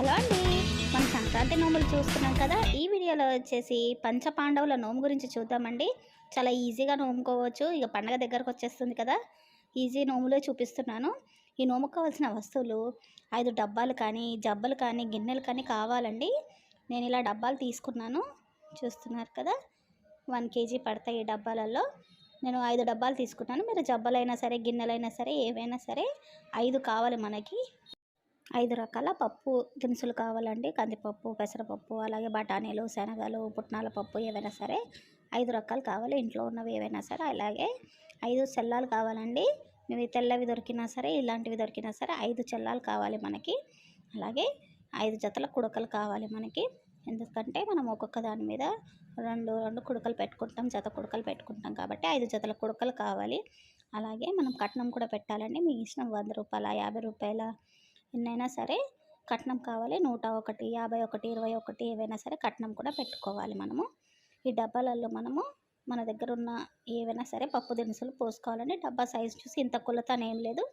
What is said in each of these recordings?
Hello అండి. మనం సంక్రాంతి నోములు చూస్తున్నాం కదా ఈ వీడియోలో వచ్చేసి పంచపాండవుల నోము గురించి చూద్దామండి. చాలా ఈజీగా నోముకోవచ్చు. ఇక పండగ దగ్గరకు వచ్చేస్తుంది కదా ఈజీ నోములే చూపిస్తున్నాను. ఈ నోముకు కావాల్సిన వస్తువులు ఐదు డబ్బాలు కానీ జబ్బలు కానీ గిన్నెలు కానీ కావాలండి. నేను ఇలా డబ్బాలు తీసుకున్నాను. చూస్తున్నారు కదా వన్ కేజీ పడతాయి ఈ డబ్బాలలో. నేను ఐదు డబ్బాలు తీసుకున్నాను. మీరు జబ్బలైనా సరే గిన్నెలైనా సరే ఏవైనా సరే ఐదు కావాలి మనకి. ఐదు రకాల పప్పు దినుసులు కావాలండి. కందిపప్పు పెసరపప్పు అలాగే బఠానీలు శనగలు పుట్నాల పప్పు ఏవైనా సరే ఐదు రకాలు కావాలి. ఇంట్లో ఉన్నవి ఏవైనా సరే అలాగే ఐదు చెల్లాలు కావాలండి. ఇవి తెల్లవి దొరికినా సరే ఇలాంటివి దొరికినా సరే ఐదు చెల్లాలు కావాలి మనకి. అలాగే ఐదు జతల కుడకలు కావాలి మనకి. ఎందుకంటే మనం ఒక్కొక్క దాని మీద రెండు రెండు కుడకలు పెట్టుకుంటాం జత కుడకలు పెట్టుకుంటాం కాబట్టి ఐదు జతల కుడకలు కావాలి. అలాగే మనం కట్నం కూడా పెట్టాలండి. మీ ఇష్టం వంద రూపాయల యాభై రూపాయల ఎన్నైనా సరే కట్నం కావాలి. నూట ఒకటి యాభై ఒకటి ఇరవై ఒకటి ఏవైనా సరే కట్నం కూడా పెట్టుకోవాలి మనము. ఈ డబ్బాలలో మనము మన దగ్గర ఉన్న ఏవైనా సరే పప్పు దినుసులు పోసుకోవాలండి. డబ్బా సైజ్ చూసి ఇంత కొలత ఏం లేదు.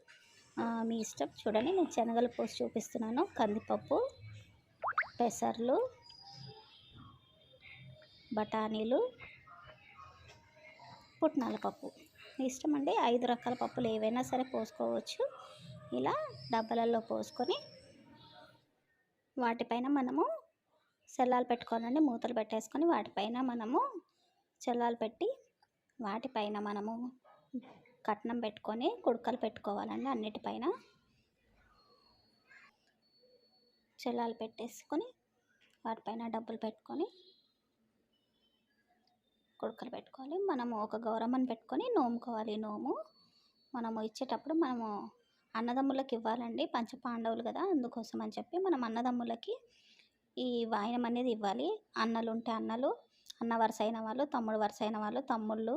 మీ ఇష్టం. చూడండి నేను శనగలు పోసి చూపిస్తున్నాను. కందిపప్పు పెసర్లు బఠానీలు పుట్నాల పప్పు. ఇష్టం అండి ఐదు రకాల పప్పులు ఏవైనా సరే పోసుకోవచ్చు. ఇలా డబ్బాలలో పోసుకొని వాటిపైన మనము సెల్లాలు పెట్టుకోవాలండి. మూతలు పెట్టేసుకొని వాటిపైన మనము చెల్లాలు పెట్టి వాటిపైన మనము కట్నం పెట్టుకొని కుడకలు పెట్టుకోవాలండి అన్నిటిపైన. చెల్లాలు పెట్టేసుకొని వాటిపైన డబ్బులు పెట్టుకొని కుడకలు పెట్టుకోవాలి. మనము ఒక గౌరమ్మని పెట్టుకొని నోముకోవాలి. నోము మనము ఇచ్చేటప్పుడు మనము అన్నదమ్ములకి ఇవ్వాలండి పంచపాండవులు కదా అందుకోసం అని చెప్పి మనం అన్నదమ్ములకి ఈ వాయనం అనేది ఇవ్వాలి. అన్నలు ఉంటే అన్నలు అన్న వరుస అయిన వాళ్ళు తమ్ముడు వరుస అయిన వాళ్ళు తమ్ముళ్ళు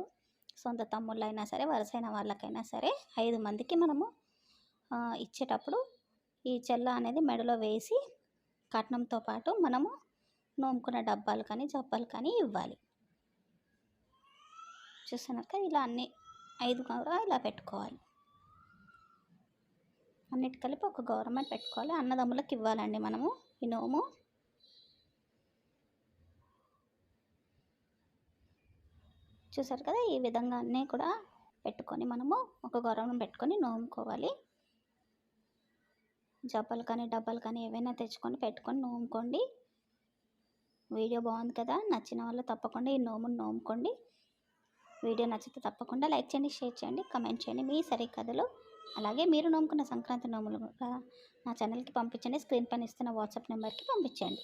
సొంత తమ్ముళ్ళు అయినా సరే వరుస అయిన వాళ్ళకైనా సరే ఐదు మందికి మనము ఇచ్చేటప్పుడు ఈ చెల్ల అనేది మెడలో వేసి కట్నంతో పాటు మనము నోముకున్న డబ్బాలు కానీ జబ్బాలు కానీ ఇవ్వాలి. చూసినాక ఇలా అన్ని ఐదు కూడా ఇలా పెట్టుకోవాలి. అన్నిటి కలిపి ఒక గవర్నమెంట్ పెట్టుకోవాలి. అన్నదమ్ములకు ఇవ్వాలండి మనము ఈ నోము. చూసారు కదా ఈ విధంగా అన్నీ కూడా పెట్టుకొని మనము ఒక గౌరవం పెట్టుకొని నోముకోవాలి. జబ్బలు కానీ డబ్బాలు కానీ ఏవైనా తెచ్చుకొని పెట్టుకొని నోముకోండి. వీడియో బాగుంది కదా నచ్చిన వాళ్ళు తప్పకుండా ఈ నోమును నోముకోండి. వీడియో నచ్చితే తప్పకుండా లైక్ చేయండి షేర్ చేయండి కమెంట్ చేయండి. మీ సరికథలు అలాగే మీరు నమ్ముకున్న సంక్రాంతి నోములు కూడా నా ఛానల్కి పంపించండి. స్క్రీన్ పైన ఇస్తున్న వాట్సాప్ నెంబర్కి పంపించండి.